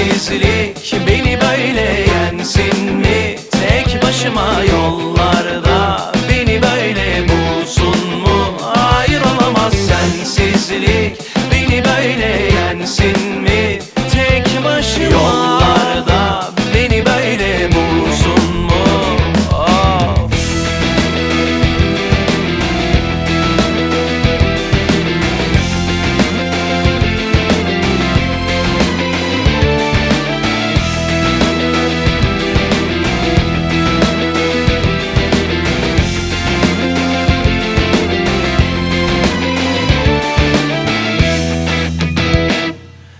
Sensizlik beni böyle yensin mi? Tek başıma yollarda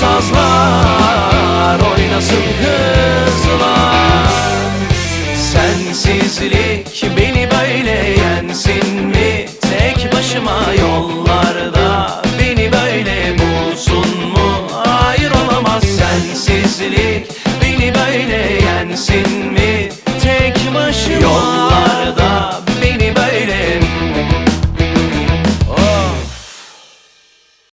Sazlar, oynasın kızlar. Sensizlik